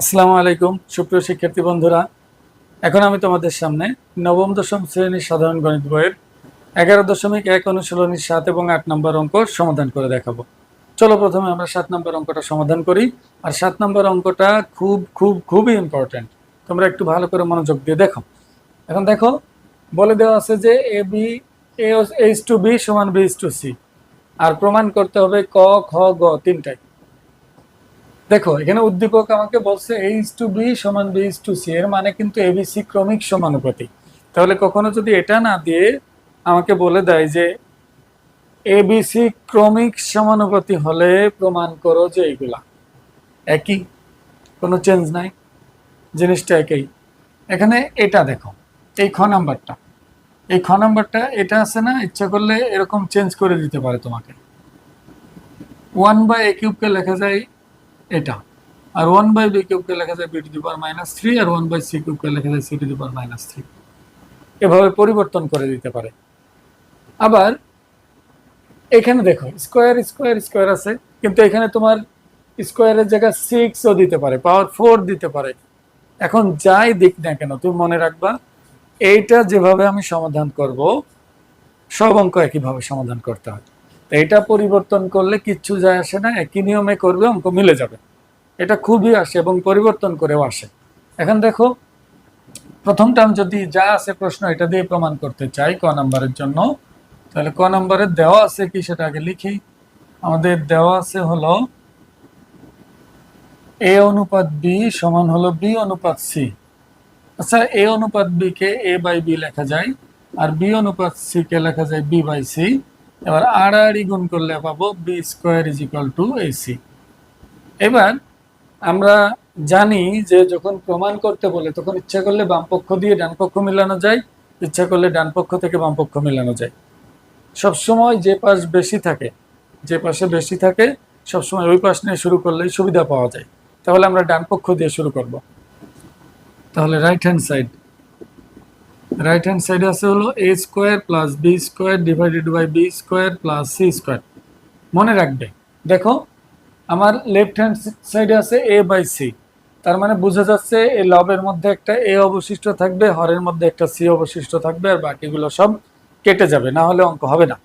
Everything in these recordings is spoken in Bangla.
আসসালামু আলাইকুম, সুপ্রিয় শিক্ষার্থী বন্ধুরা। এখন আমি তোমাদের সামনে নবম, দশম শ্রেণির সাধারণ গণিত বইয়ের এগারো দশমিক এক অনুশীলনী সাত এবং আট নম্বর অঙ্ক সমাধান করে দেখাবো। চলো প্রথমে আমরা সাত নম্বর অঙ্কটা সমাধান করি। আর সাত নম্বর অঙ্কটা খুব খুব, খুবই ইম্পর্ট্যান্ট তোমরা একটু ভালো করে মনোযোগ দিয়ে দেখো। এখন দেখো, বলে দেওয়া আছে যে A B H two B সমান বি টু সি আর প্রমাণ করতে হবে ক, খ, গ তিনটাই। দেখো, এখানে উদ্দীপক আমাকে বলছে এইচ টু বি সমান বি টু সি এর মানে কিন্তু এ এবিসি ক্রমিক সমানুপাতি তাহলে কখনো যদি এটা না দিয়ে আমাকে বলে দেয় যে এ এবিসি ক্রমিক সমানুপাতি হলে প্রমাণ করো যে এইগুলা একই, কোনো চেঞ্জ নাই, জিনিসটা একই। এখানে এটা দেখো, এই খ নাম্বারটা। এই খ নাম্বারটা, এটা আছে না, ইচ্ছা করলে এরকম চেঞ্জ করে দিতে পারে তোমাকে। ওয়ান বাই এ কিউবকে লেখা যায় এটা। আর ওয়ান বাই বি কিউবকে লেখা যায় b to the power minus three R one by C কিউবকে লেখা যায় c to the power minus three এভাবে পরিবর্তন করে দিতে পারে। আবার এখানে দেখো স্কোয়ার স্কোয়ার স্কোয়ার আছে। কিন্তু এখানে তোমার স্কোয়ারের জায়গায় সিক্সও দিতে পারে পাওয়ার ফোর দিতে পারে। এখন যাই দিক না কেন, তুমি মনে রাখবা, এইটা যেভাবে আমি সমাধান করব, সব অঙ্ক একইভাবে সমাধান করতে হয়। এটা পরিবর্তন করলে কিচ্ছু যায় আসে না, একই নিয়মে করবে অঙ্ক মিলে যাবে। এটা খুবই আসে এবং পরিবর্তন করেও আসে। এখন দেখো প্রথম টার্ম যদি যা আছে প্রশ্ন এটা দিয়ে প্রমাণ করতে চাই ক নাম্বারের জন্য। তাহলে ক নাম্বারের দেওয়া আছে কি সেটা আগে লিখি। আমাদের দেওয়া আছে হলো এ অনুপাত বি সমান হলো বি অনুপাত সি। আচ্ছা এ অনুপাত বি কে এ বাই বি লেখা যায়, আর বি অনুপাত সি কে লেখা যায় বি বাই সি। এবার আড়াআড়ি গুণ করলে পাবো b square is equal to ac এবার আমরা জানি যে যখন প্রমাণ করতে বলে, তখন ইচ্ছা করলে বাম পক্ষ দিয়ে ডান পক্ষ মিলানো যায়, ইচ্ছা করলে ডান পক্ষ থেকে বাম পক্ষ মিলানো যায়। সবসময় যে পাশ বেশি থাকে, যে পাশে বেশি থাকে, সবসময় ওই পাশ নিয়ে শুরু করলেই সুবিধা পাওয়া যায়। তাহলে আমরা ডান পক্ষ দিয়ে শুরু করব। তাহলে right hand side right hand সাইডে আছে হলো a square plus b square divided by b square plus c square মনে রাখবে। দেখো, আমার লেফট হ্যান্ড সাইডে আছে এ বাই সি তার মানে বোঝা যাচ্ছে এই লবের মধ্যে একটা এ অবশিষ্ট থাকবে, হরের মধ্যে একটা সি অবশিষ্ট থাকবে, আর বাকিগুলো সব কেটে যাবে, না হলে অঙ্ক হবে না।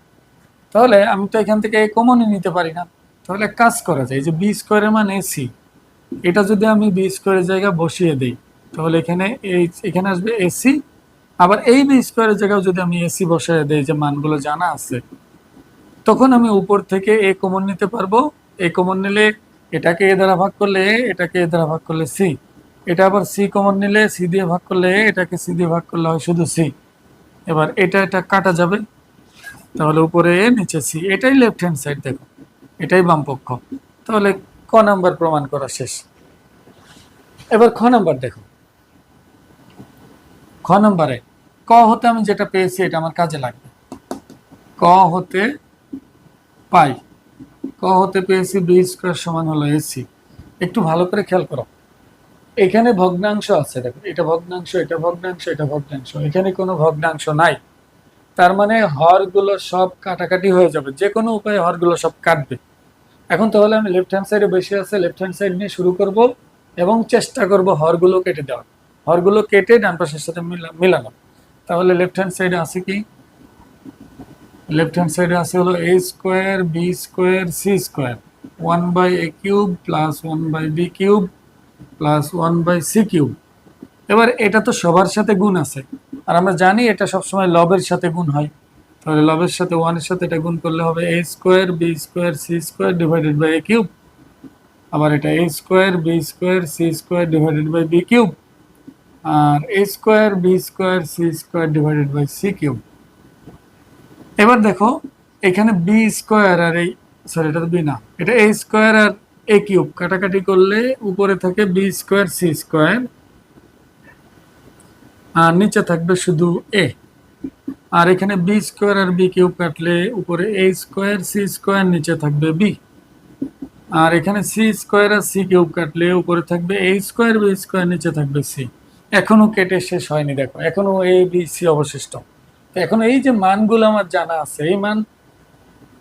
তাহলে আমি তো এখান থেকে এ কমনই নিতে পারি না। তাহলে কাজ করা যায় যে বি স্কোয়ারের মান এসি এটা যদি আমি বি স্কোয়ারের জায়গায় বসিয়ে দিই, তাহলে এখানে এই এখানে আসবে এসি আবার এই বি স্কোয়ারের জায়গায় যদি আমি এসি বসিয়ে দেই যে মানগুলো জানা আছে, তখন আমি উপর থেকে এ কমন নিতে পারব। এ কমন নিলে এটাকে এ দ্বারা ভাগ করলে এ এটাকে এ দ্বারা ভাগ করলে সি এটা আবার সি কমন নিলে সি দিয়ে ভাগ করলে এ এটাকে সি দিয়ে ভাগ করলে হয় শুধু সি এবার এটা এটা কাটা যাবে। তাহলে উপরে এ নিচে সি এটাই লেফট হ্যান্ড সাইড দেখো। এটাই বামপক্ষ তাহলে ক নাম্বার প্রমাণ করা শেষ? এবার খ নাম্বার দেখো। খ নাম্বারে, ক হতে আমি যেটা পেয়েছি এটা আমার কাজে লাগবে। ক হতে পাই। ক হতে পেয়েছি বি স্কোয়ার সমান হলো এসি একটু ভালো করে খেয়াল করো। এখানে ভগ্নাংশ আছে, দেখো, এটা ভগ্নাংশ এটা ভগ্নাংশ এটা ভগ্নাংশ। এখানে কোনো ভগ্নাংশ নাই। তার মানে হরগুলো সব কাটাকাটি হয়ে যাবে। যে কোনো উপায়ে হরগুলো সব কাটবে। এখন তাহলে আমি লেফট হ্যান্ড সাইডে বেশি আছে লেফট হ্যান্ড সাইড নিয়ে শুরু করব এবং চেষ্টা করব হরগুলো কেটে দেওয়ার। হরগুলো কেটে ডান পাশের সাথে মিলা- মিলানো তাহলে লেফট হ্যান্ড সাইডে আছে কি? লেফট হ্যান্ড সাইডে আছে হলো a square b square c square one by a cube plus one by b cube plus one by c cube এবার এটা তো সবার সাথে গুণ আছে। আর আমরা জানি এটা সবসময় লবের সাথে গুণ হয়। তাহলে লবের সাথে ওয়ানের সাথে এটা গুণ করলে হবে a square b square c square divided by a cube আবার এটা a square b square c square divided by b cube R a square b square c square divided by c cube এবার দেখো, এখানে বি স্কোয়ার আর এই সরি এটা তো বি না। এটা এ স্কোয়ার আর এ কিউব কাটাকাটি করলে উপরে থাকে বি স্কোয়ার সি স্কোয়ার আর নিচে থাকবে শুধু এ আর এখানে বি স্কোয়ার আর বি কিউব কাটলে উপরে এ স্কোয়ার সি স্কোয়ার নিচে থাকবে বি আর এখানে সি স্কোয়ার আর সি কিউব কাটলে উপরে থাকবে এ স্কোয়ার বি স্কোয়ার নিচে থাকবে সি এখনও কেটে শেষ হয়নি, দেখো। এখনও এ বি সি অবশিষ্ট। এখন এই যে মানগুলো আমার জানা আছে, এই মান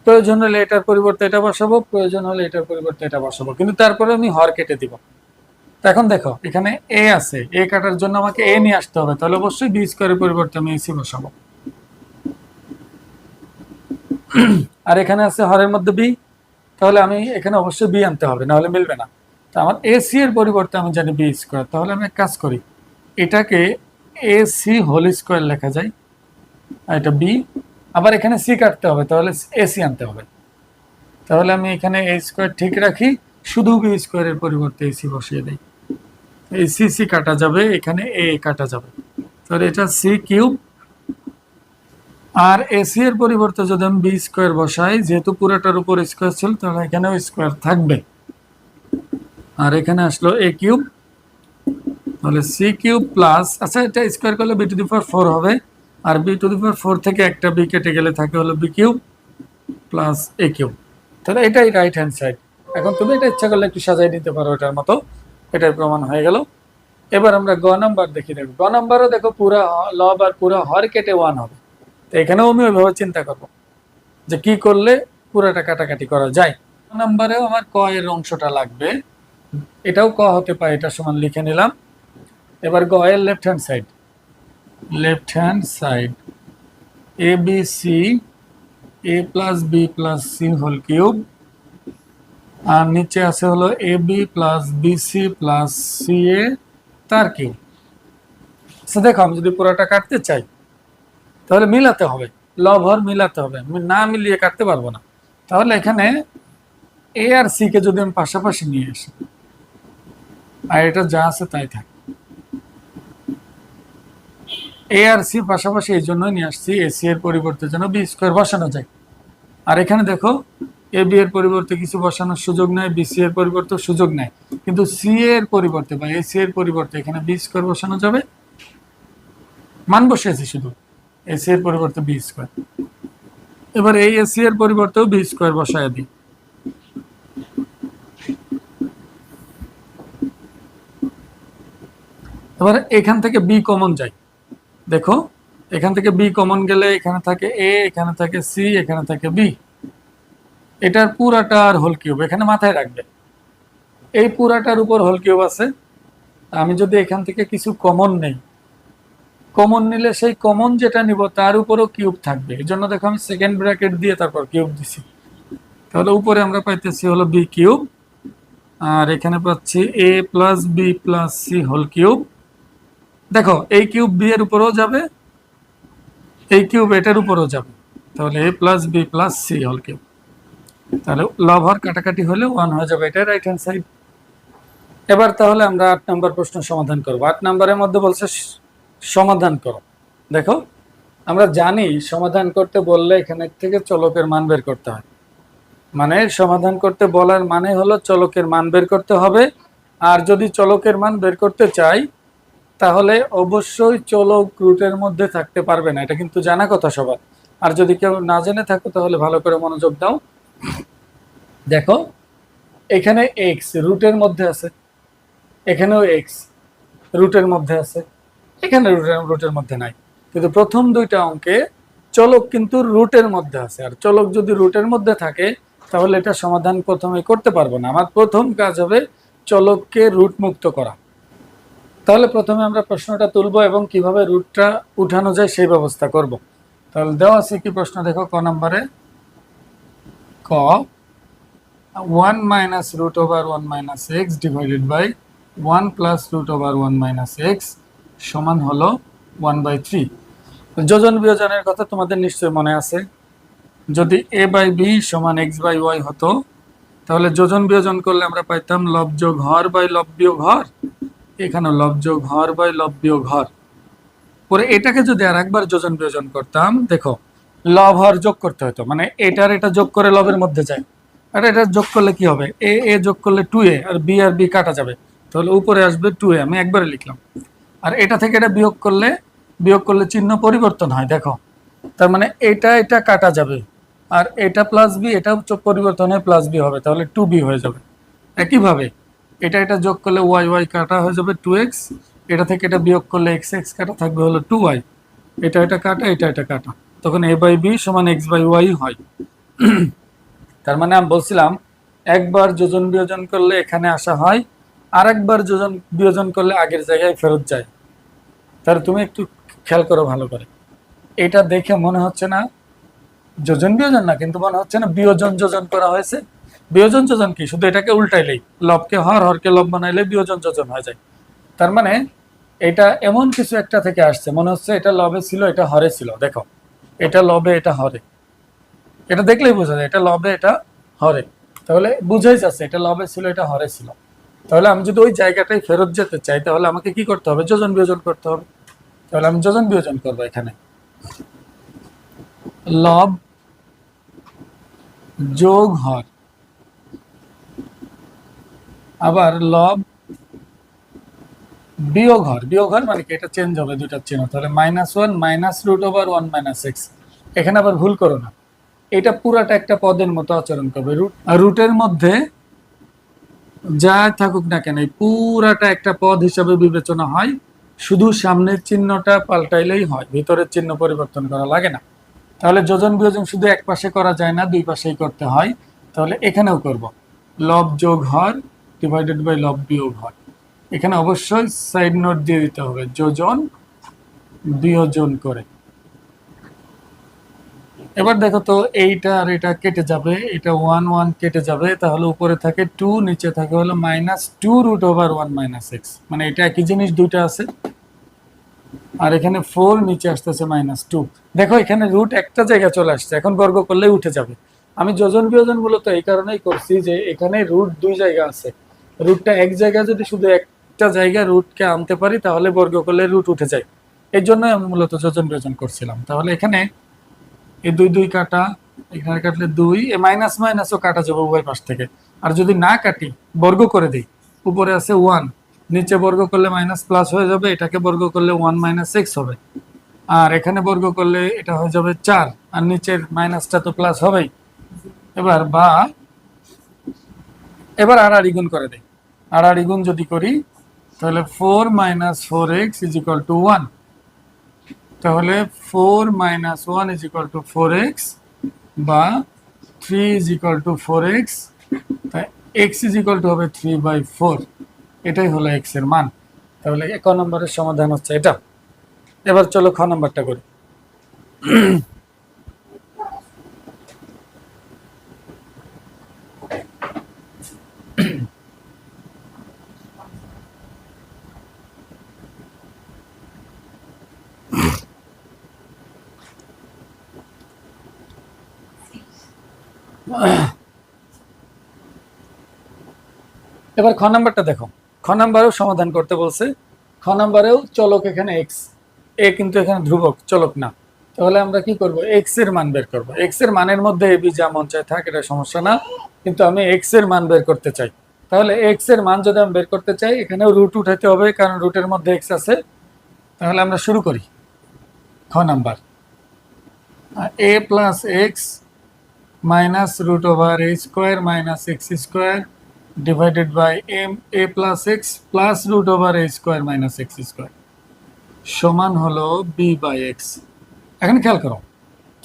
প্রয়োজন হলে এটার পরিবর্তে এটা বসাবো, প্রয়োজন হলে এটার পরিবর্তে এটা বসাবো। কিন্তু তারপরে আমি হর কেটে দিব। এখন দেখো, এখানে এ আছে। এ কাটার জন্য আমাকে এ নিয়ে আসতে হবে। তাহলে অবশ্যই বি স্কোয়ারের পরিবর্তে আমি এসি বসাবো। আর এখানে আছে হরের মধ্যে বি তাহলে আমি এখানে অবশ্যই বি আনতে হবে, নাহলে মিলবে না। তো আমার এসি এর পরিবর্তে আমি জানি বি স্কোয়ার তাহলে আমি এক কাজ করি এটাকে এসি হোল স্কোয়ার লেখা যায়। আর এটা বি আবার এখানে সি কাটতে হবে, তাহলে এসি আনতে হবে। তাহলে আমি এখানে এ স্কোয়ার ঠিক রাখি, শুধু বি স্কোয়ারের পরিবর্তে এসি বসিয়ে দিই। এই সি সি কাটা যাবে, এখানে এ কাটা যাবে। তাহলে এটা সি কিউব আর এসি এর পরিবর্তে যদি আমি বি স্কোয়ার বসাই, যেহেতু পুরোটার উপর স্কোয়ার ছিল, তাহলে এখানেও স্কোয়ার থাকবে। আর এখানে আসলো এ কিউব তাহলে সি কিউব প্লাস আচ্ছা এটা স্কোয়ার করলে b to the power four হবে। আর b to the power four থেকে একটা বি কেটে গেলে থাকে হলো b cube plus a cube তাহলে এটাই রাইট হ্যান্ড সাইড এখন তুমি এটা ইচ্ছা করলে একটু সাজাই নিতে পারো এটার মতো। এটাই প্রমাণ হয়ে গেল। এবার আমরা গ নাম্বার দেখি দেখো। গ নাম্বারও দেখো পুরা লব আর পুরা হর কেটে ওয়ান হবে। তো এখানেও আমি ওইভাবে চিন্তা করব যে কি করলে পুরাটা কাটাকাটি করা যায়। নাম্বারেও আমার ক এর অংশটা লাগবে। এটাও ক হতে পারে, এটা সমান লিখে নিলাম। এবার গ, এর left hand side left hand side a b c a plus b plus c whole cube আর নিচে আছে হলো a b plus bc plus c a তার কিউব আচ্ছা দেখো, আমি যদি পুরোটা কাটতে চাই, তাহলে মিলাতে হবে। লভর মিলাতে হবে। না মিলিয়ে কাটতে পারব না। তাহলে এখানে এ আর সি কে যদি আমি পাশাপাশি নিয়ে আসি, আর এটা যা আছে তাই থাকে। এ আর সি পাশাপাশি এই জন্যই নিয়ে আসছি এসি এর পরিবর্তে যেন বি স্কোয়ার বসানো যায়। আর এখানে দেখো এ বি এর পরিবর্তে কিছু বসানোর সুযোগ নাই বিসি এর পরিবর্তে সুযোগ নাই। কিন্তু সি এর পরিবর্তে বা এসি এর পরিবর্তে এখানে বি স্কোয়ার বসানো যাবে। মান বসিয়েছি শুধু এসি এর পরিবর্তে বি স্কোয়ার এবার এই এসি এর পরিবর্তেও বি স্কোয়ার বসায় দিই। এবার এখান থেকে বি কমন যায়। দেখো, এখান থেকে বি কমন গেলে এখানে থাকে এ এখানে থাকে সি এখানে থাকে বি এটার পুরাটার হোল কিউব এখানে মাথায় রাখবে। এই পুরাটার উপর হোল কিউব আছে। আমি যদি এখান থেকে কিছু কমন নেই কমন নিলে সেই কমন যেটা নিব তার উপরও কিউব থাকবে। এই জন্য দেখো আমি সেকেন্ড ব্র্যাকেট দিয়ে তারপর কিউব দিছি। তাহলে উপরে আমরা পাইতেছি হলো বি কিউব আর এখানে পাচ্ছি a plus b plus c whole cube দেখো এই কিউব বি এর উপরেও যাবে এই কিউব এটার উপরেও যাবে। তাহলে a plus b plus c whole cube তাহলে লভার কাটাকাটি হলে ওয়ান হয়ে যাবে এটা রাইট হ্যান্ড সাইড এবার তাহলে আমরা আট নম্বর প্রশ্ন সমাধান করব। আট নম্বরের মধ্যে বলছে সমাধান করো। দেখো, আমরা জানি সমাধান করতে বললে এখানে থেকে চলকের মান বের করতে হয়। মানে সমাধান করতে বলার মানে হলো চলকের মান বের করতে হবে। আর যদি চলকের মান বের করতে চাই তাহলে অবশ্যই চলক রুটের মধ্যে থাকতে পারবে না। এটা কিন্তু জানা কথা সবার। আর যদি কেউ না জেনে থাকো, তাহলে ভালো করে মনোযোগ দাও। দেখো, এখানে এক্স রুটের মধ্যে আছে। এখানেও এক্স রুটের মধ্যে আছে। এখানে রুটের রুটের মধ্যে নাই। কিন্তু প্রথম দুইটা অঙ্কে চলক কিন্তু রুটের মধ্যে আছে। আর চলক যদি রুটের মধ্যে থাকে, তাহলে এটা সমাধান প্রথমে করতে পারব না। আমার প্রথম কাজ হবে চলককে রুট মুক্ত করা। তাহলে প্রথমে আমরা প্রশ্নটা তুলবো এবং কীভাবে রুটটা উঠানো যায় সেই ব্যবস্থা করব। তাহলে দেওয়া আছে কি প্রশ্ন? দেখো, ক নম্বরে। ক one minus root over one minus x divided by one plus root over one minus x সমান হলো ওয়ান বাই থ্রি যোজন বিয়োজনের কথা তোমাদের নিশ্চয়ই মনে আছে। যদি এ বাই বি সমান এক্স বাই ওয়াই হতো, তাহলে যোজন বিয়োজন করলে আমরা পাইতাম লব যোগ হর বাই লব বিয়োগ হর। এখানে লব যোগ হর বাই লব বিয়োগ হর পরে এটাকে যদি আর একবার যোজন বিয়োজন করতাম, দেখো, লব হর যোগ করতে হতো। মানে এটার এটা যোগ করে লবের মধ্যে যায়। আর এটা যোগ করলে কি হবে? এ এ যোগ করলে টু এ আর বি আর বি কাটা যাবে। তাহলে উপরে আসবে টু এ আমি একবারে লিখলাম। আর এটা থেকে এটা বিয়োগ করলে বিয়োগ করলে চিহ্ন পরিবর্তন হয়, দেখো। তার মানে এটা এটা কাটা যাবে। আর এটা প্লাস বি এটাও চো- পরিবর্তন হয়ে প্লাস বি হবে। তাহলে টু বি হয়ে যাবে। একইভাবে এটা এটা যোগ করলে ওয়াই ওয়াই কাটা হয়ে যাবে টু এক্স এটা থেকে এটা বিয়োগ করলে এক্স এক্স কাটা থাকবে হলো টু ওয়াই এটা এটা কাটা, এটা এটা কাটা। তখন এ বাই বি সমান এক্স বাই ওয়াই হয়। তার মানে আমি বলছিলাম, একবার যোজন বিয়োজন করলে এখানে আসা হয় আর একবার যোজন বিয়োজন করলে আগের জায়গায় ফেরত যায়। তাহলে তুমি একটু খেয়াল করো ভালো করে। এটা দেখে মনে হচ্ছে না যোজন বিয়োজন না, কিন্তু মনে হচ্ছে না বিয়োজন যোজন করা হয়েছে। বিয়োজন যোজন কি? শুধু এটাকে উল্টাইলেই। লবকে হর, হরকে লব বানাইলে বিয়োজন যোজন হয়ে যায়। তার মানে এটা এমন কিছু একটা থেকে আসছে। মনে হচ্ছে এটা লবে ছিল, এটা হরে ছিল। দেখো, এটা লবে, এটা হরে। এটা দেখলেই বোঝা যায়, এটা লবে, এটা হরে। তাহলে বুঝাই যাচ্ছে, এটা লবে ছিল, এটা হরে ছিল। তাহলে আমি যদি ওই জায়গাটায় ফেরত যেতে চাই, তাহলে আমাকে কি করতে হবে? যোজন বিয়োজন করতে হবে। তাহলে আমি যোজন বিয়োজন করব এখানে। লব যোগ হর। আবার লব বিয়োগ হর বিয়োগ মানে কি? এটা চেঞ্জ হবে, দুইটা চিহ্ন। তাহলে minus one minus root over one minus x এখানে আবার ভুল করো না। এটা পুরাটা একটা পদের মতো আচরণ করবে। রুট রুটের মধ্যে যা থাকুক না কেন পুরাটা একটা পদ হিসাবে বিবেচনা হয়। শুধু সামনের চিহ্নটা পাল্টাইলেই হয়, ভিতরের চিহ্ন পরিবর্তন করা লাগে না। তাহলে যোজন বিয়োজন শুধু এক পাশে করা যায় না, দুই পাশেই করতে হয়। তাহলে এখানেও করব। লব যোগ হর ডিভাইডেড বাই লব বিয়োগ হর এখানে অবশ্যই সাইড নোট দিয়ে দিতে হবে, যোজন বিয়োজন করে। এবার দেখো তো এইটা আর এটা কেটে যাবে, এটা ওয়ান ওয়ান কেটে যাবে, তাহলে উপরে থাকে টু নিচে থাকে হলো minus two root over one minus x মানে এটা একই জিনিস, দুইটা আছে। আর এখানে ফোর নিচে আসতেছে মাইনাস টু দেখো এখানে রুট একটা জায়গায় চলে আসছে, এখন বর্গ করলেই উঠে যাবে। আমি যোজন বিয়োজন মূলত এই কারণেই করছি যে এখানে রুট দুই জায়গা আছে। রুটটা এক জায়গায় যদি শুধু একটা জায়গায় রুটকে আনতে পারি, তাহলে বর্গ করলে রুট উঠে যায়। এর জন্য আমি মূলত যোজন বিয়োজন করছিলাম। তাহলে এখানে এই দুই দুই কাটা, এখানে কাটলে দুই এ মাইনাস মাইনাসও কাটা যাবে উভয় পাশ থেকে। আর যদি না কাটি, বর্গ করে দিই। উপরে আছে ওয়ান, নিচে বর্গ করলে মাইনাস প্লাস হয়ে যাবে, এটাকে বর্গ করলে ওয়ান মাইনাস সিক্স হবে। আর এখানে বর্গ করলে এটা হয়ে যাবে চার, আর নিচের মাইনাসটা তো প্লাস হবেই। এবার বা এবার আড়াআড়ি গুণ করে দেই। আড়াআড়ি গুণ যদি করি, তাহলে four minus four x is equal to one তাহলে four minus one is equal to four x বা three is equal to four x তাই এক্স ইজ ইকাল টু হবে থ্রি বাই ফোর এটাই হলো এক্সের মান। তাহলে এক নম্বরের সমাধান হচ্ছে এটা। এবার চলো খ নম্বরটা করি। এবার খ নাম্বারটা দেখো। খ নাম্বারেও সমাধান করতে বলছে। খ নাম্বারেও চলক এখানে এক্স এ কিন্তু এখানে ধ্রুবক, চলক না। তাহলে আমরা কি করব? এক্সের মান বের করব। এক্সের মানের মধ্যে এবি যা মন চায় থাক, এটা সমস্যা না। কিন্তু আমি এক্সের মান বের করতে চাই। তাহলে এক্সের মান যদি আমি বের করতে চাই, এখানেও রুট উঠাতে হবে, কারণ রুটের মধ্যে এক্স আছে। তাহলে আমরা শুরু করি। খ number. A plus x minus root over a square minus x square divided by m a plus x plus root over a square minus x square সমান হলো বি বাই এক্স এখন খেয়াল করো,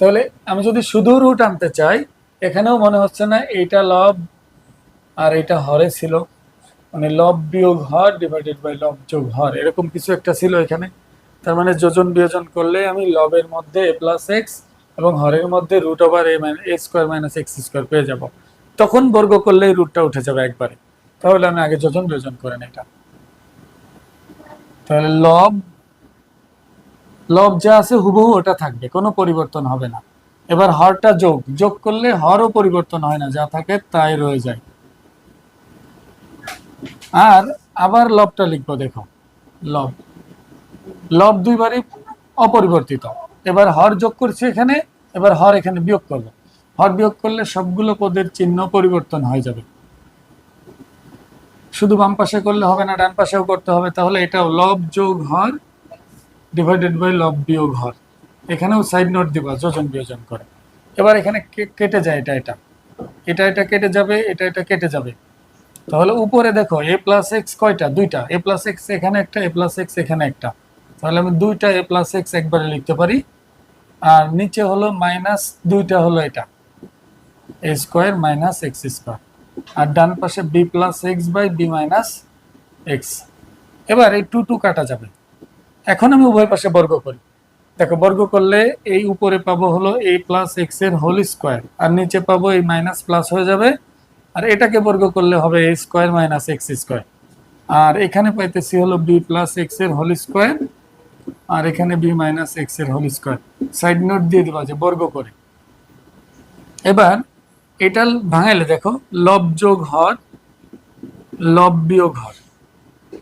তাহলে আমি যদি শুধু রুট আনতে চাই, এখানেও মনে হচ্ছে না এইটা লব আর এটা হরে ছিল। মানে লব বিয়োগ হর ডিভাইডেড বাই লব যোগ হর, এরকম কিছু একটা ছিল এখানে। তার মানে যোজন বিয়োজন করলে আমি লবের মধ্যে এ প্লাস এক্স এবং হরের মধ্যে root over a a square minus x square পেয়ে যাব। তখন বর্গ করলেই রুটটা উঠে যাবে একবারে। তাহলে আমি আগে যোজন বিয়োজন করে নিই এটা। তাহলে লব লব যা আছে হুবহু ওটা থাকবে, কোনো পরিবর্তন হবে না। এবার হরটা যোগ যোগ করলে হরও পরিবর্তন হয় না, যা থাকে তাই রয়ে যায়। আর আবার লবটা লিখব, দেখো। লব লব দুইবারই অপরিবর্তিত। এবার হর যোগ করছি এখানে, এবার হর এখানে বিয়োগ করব। হর বিয়োগ করলে সবগুলো পদের চিহ্ন পরিবর্তন হয়ে যাবে। শুধু বাম পাশে করলে হবে না, ডান পাশেও করতে হবে। তাহলে এটাও লব যোগ হর ডিভাইডেড বাই লব বিয়োগ হর। এখানেও সাইড নোট দিবা, যোজন বিয়োজন করে। এবার এখানে কেটে যায় এটা এটা। এটা এটা কেটে যাবে, এটা এটা কেটে যাবে। তাহলে উপরে দেখো এ প্লাস এক্স কয়টা? দুইটা। এ প্লাস এক্স এখানে একটা এ প্লাস এক্স এখানে একটা। তাহলে আমি দুইটা এ প্লাস এক্স একবারে লিখতে পারি। আর নিচে হলো মাইনাস দুইটা হলো এটা। A square minus x square আর ডান পাশে b plus x by b minus x এবার এই টু টু কাটা যাবে। এখন আমি উভয় পাশে বর্গ করি। দেখো, বর্গ করলে এই উপরে পাবো হলো এ প্লাস এক্সের হোল স্কোয়ার আর নিচে পাবো এই মাইনাস প্লাস হয়ে যাবে। আর এটাকে বর্গ করলে হবে a square minus x square আর এখানে পাইতেছি হলো বি প্লাস এক্সের হোল স্কোয়ার আর এখানে বি মাইনাস এক্সের হোল স্কোয়ার সাইড নোট দিয়ে দেওয়া যে বর্গ করে। এবার এটা ভাঙাইলে দেখো, লব যোগ হর, লব বিয়োগ হর।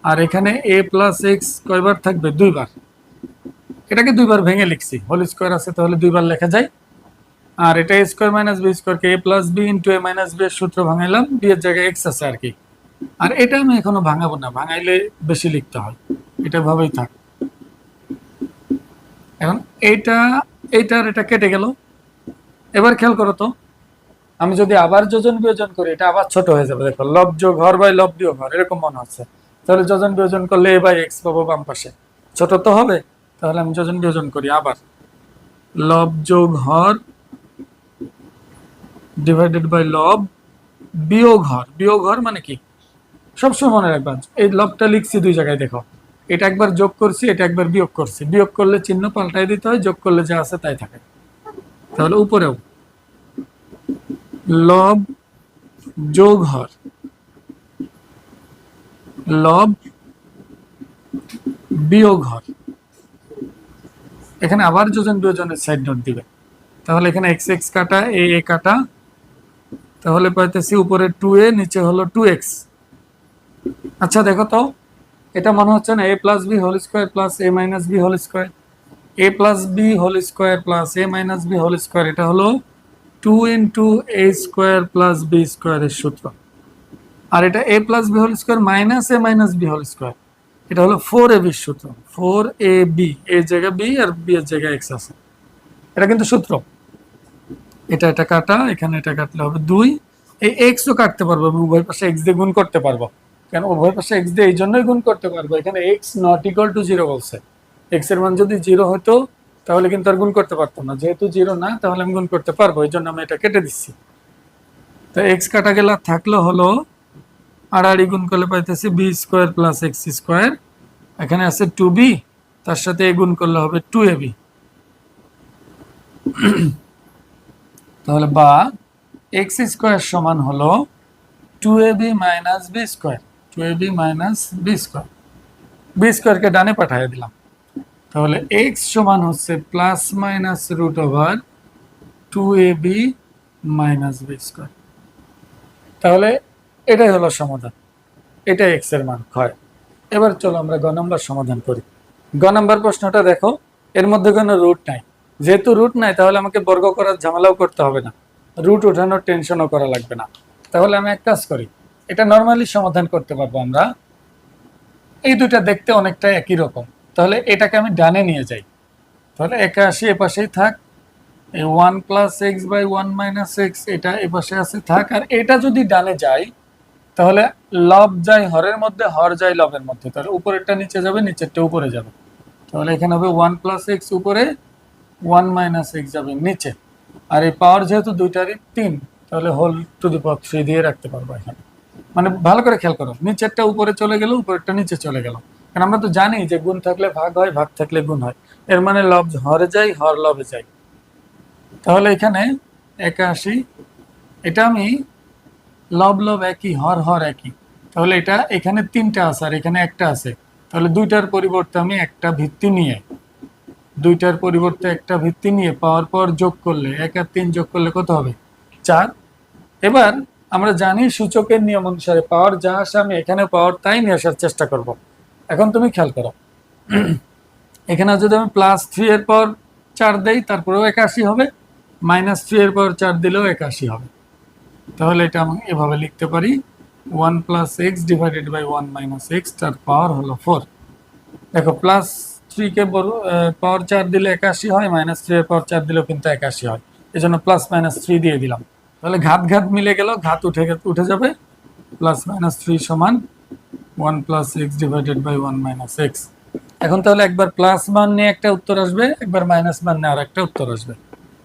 আর এখানে এ প্লাস এক্স কয়বার থাকবে? দুইবার। এটাকে দুইবার ভেঙে লিখছি। হোল স্কোয়ার আছে, তাহলে দুইবার লেখা যায়। আর এটা স্কোয়ার মাইনাস বি স্কোয়ারকে a plus b into a minus b এর সূত্র ভাঙাইলাম বি এর জায়গায় এক্স আছে আর কি। আর এটা আমি এখনও ভাঙাবো না, ভাঙাইলে বেশি লিখতে হয়। এটা ভাবেই থাক। এখন এইটা এইটা আর এটা কেটে গেল। এবার খেয়াল করো তো। আমি যদি আবার যোজন বিয়োজন করি, এটা আবার ছোট হয়ে যাবে। দেখো, লব যোগ হর বাই লব বিয়োগ হর, এরকম মনে হচ্ছে। তাহলে যোজন বিয়োজন করলে এ বাই এক্স পাবো বাম পাশে। ছোট তো হবে, তাহলে আমি যোজন বিয়োজন করি আবার। লব যোগ হর ডিভাইডেড বাই লব বিয়োগ হর। বিয়োগ হর মানে কি? সবসময় মনে রাখবা, এই লবটা লিখছি দুই জায়গায়, দেখো। এটা একবার যোগ করছি, এটা একবার বিয়োগ করছি। বিয়োগ করলে চিহ্ন পাল্টাই দিতে হয়, যোগ করলে যা আছে তাই থাকে। তাহলে উপরেও। লব যোগ হর। লব বিয়োগ হর। এখানে আবার যোজন বিয়োজনের সাইড নোট দিবে। তাহলে এখানে এক্স এক্স কাটা এ এ কাটা। তাহলে পাইতেছি উপরে টু এ নিচে হলো টু এক্স আচ্ছা দেখো তো, এটা মনে হচ্ছে না a plus b whole square plus a minus b whole square a plus b whole square plus a minus b whole square এটা হলো two into a square plus b স্কোয়ারের সূত্র। আর এটা a plus b whole square minus a minus b whole square এটা হলো ফোর এ বির সূত্র। ফোর এ বি এর জায়গায় বি আর বি এর জায়গায় এক্স আছে। এটা কিন্তু সূত্র। এটা এটা কাটা, এখানে এটা কাটলে হবে দুই। এই এক্সও কাটতে পারব আমি উভয় পাশে এক্স দিয়ে গুণ করতে পারব। কেন? উভয় পাশে এক্স দিয়ে এই জন্যই গুণ করতে পারব। এখানে x not equal to zero বলছে। এক্সের মান যদি জিরো হতো তাহলে কিন্তু আর গুণ করতে পারতাম না। যেহেতু জিরো না, তাহলে আমি গুণ করতে পারব, এই জন্য আমি এটা কেটে দিচ্ছি। তো এক্স কাটা গেলে থাকল হলো আড়াআড়ি গুণ করলে পাইতেছি b square plus x square এখানে আছে টু বি তার সাথে এ গুণ করলে হবে টু এ বি তাহলে বা এক্স স্কোয়ার সমান হলো two a b minus b square two a b minus b square b স্কোয়ারকে ডানে পাঠিয়ে দিলাম। তাহলে এক্স সমান হচ্ছে plus minus root over two a b minus b square তাহলে এটাই হলো সমাধান, এটাই এক্সের মান। হয়। এবার চলো আমরা গ নম্বর সমাধান করি। গ নম্বর প্রশ্নটা দেখো, এর মধ্যে কোনো রুট নাই। যেহেতু রুট নাই, তাহলে আমাকে বর্গ করার ঝামেলাও করতে হবে না। রুট ওঠানোর টেনশনও করা লাগবে না। তাহলে আমি এক কাজ করি, এটা নর্মালি সমাধান করতে পারব আমরা। এই দুটা দেখতে অনেকটা একই রকম। তাহলে এটাকে আমি ডানে নিয়ে যাই। তাহলে একাশি এপাশেই থাক এই one plus x by one minus x এটা এপাশে আছে, থাক। আর এটা যদি ডানে যায় তাহলে লব যায় হরের মধ্যে, হর যায় লবের মধ্যে। তাহলে উপরেরটা নিচে যাবে, নিচেরটা উপরে যাবে। তাহলে এখানে হবে ওয়ান প্লাস এক্স উপরে, ওয়ান মাইনাস এক্স যাবে নিচে। আর এই পাওয়ার যেহেতু দুইটারই তিন, তাহলে whole to the power three দিয়ে রাখতে পারব এখানে। মানে ভালো করে খেয়াল করো, নিচেরটা উপরে চলে গেল, উপরেরটা নিচে চলে গেল। কারণ আমরা তো জানি যে গুণ থাকলে ভাগ হয়, ভাগ থাকলে গুণ হয়। এর মানে লব হরে যায় হর লবে যায় তাহলে এখানে একাশি, এটা আমি লব লব একই, হর হর একই। তাহলে এটা এখানে তিনটা আছে আর এখানে একটা আছে। তাহলে দুইটার পরিবর্তে আমি একটা ভিত্তি নিয়ে, দুইটার পরিবর্তে একটা ভিত্তি নিয়ে পাওয়ার পর যোগ করলে এক আর তিন যোগ করলে কত হবে? চার। এবার আমরা জানি সূচকের নিয়ম অনুসারে পাওয়ার যা আসে আমি এখানে পাওয়ার তাই নিয়ে আসার চেষ্টা করব। এখন তুমি খেয়াল করো। এখানে যদি আমি প্লাস থ্রি এর পর চার দেই, তারপরেও একাশি হবে। মাইনাস থ্রি এর পর চার দিলেও একাশি হবে। তাহলে এটা আমি এভাবে লিখতে পারি। One plus x divided by one minus x তার পাওয়ার হলো ফোর দেখো প্লাস থ্রিকে পাওয়ার চার দিলে একাশি হয় মাইনাস থ্রি এর পাওয়ার চার দিলেও কিন্তু একাশি হয়। এই জন্য প্লাস মাইনাস থ্রি দিয়ে দিলাম। তাহলে ঘাত ঘাত মিলে গেল, ঘাত উঠে উঠে যাবে। প্লাস মাইনাস থ্রি সমান one plus x divided by one minus x. এখন তাহলে একবার প্লাস মান নিয়ে একটা উত্তর আসবে, একবার মাইনাস মান নিয়ে আর একটা উত্তর আসবে।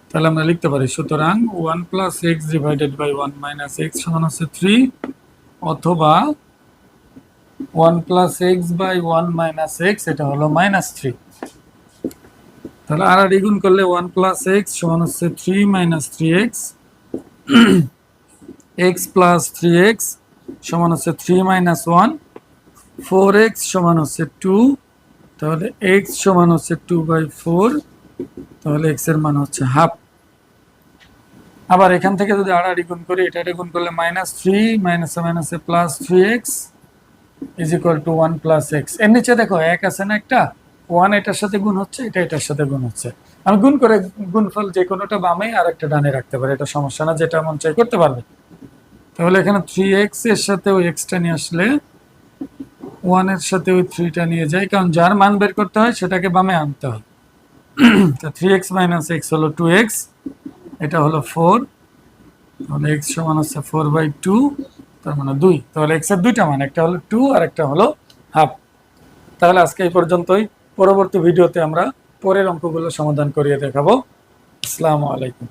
তাহলে আমরা লিখতে পারি, সুতরাং one plus x divided by one minus x সমান হচ্ছে থ্রি, অথবা one plus x by one minus x, এটা হলো মাইনাস থ্রি। তাহলে আর আর দ্বিগুণ করলে ওয়ান প্লাস এক্স সমান হচ্ছে three minus three x x plus three x সমান হচ্ছে three minus one four x সমান হচ্ছে টু, তাহলে এক্স সমান হচ্ছে টু বাই ফোর, তাহলে এক্সের মান হচ্ছে হাফ। আবার এখান থেকে যদি আড়াআড়ি গুণ করি, এটা গুণ করলে মাইনাস থ্রি মাইনাসে মাইনাসে plus three x is equal to one plus এক্সের নিচে দেখো, এক আছে না একটা ওয়ান এটার সাথে গুণ হচ্ছে, এটা এটার সাথে গুণ হচ্ছে। আমি গুণ করে গুণফল যে কোনোটা বামে আর একটা ডানে রাখতে পারি, এটা সমস্যা না, যেটা মন চাই করতে পারবে। তাহলে এখানে থ্রি এক্সের সাথে ওই এক্সটা নিয়ে আসলে ওয়ানের সাথে ওই থ্রিটা নিয়ে যাই কারণ যার মান বের করতে হয় সেটাকে বামে আনতে হয়। তো থ্রি এক্স মাইনাস এক্স হলো টু এক্স এটা হলো ফোর তাহলে এক্স সমান হচ্ছে ফোর বাই টু তার মানে দুই। তাহলে এক্সের দুইটা মান, একটা হলো টু আর একটা হলো হাফ তাহলে আজকে এই পর্যন্তই। পরবর্তী ভিডিওতে আমরা পরের অঙ্কগুলো সমাধান করিয়ে দেখাবো। আসসালামু আলাইকুম।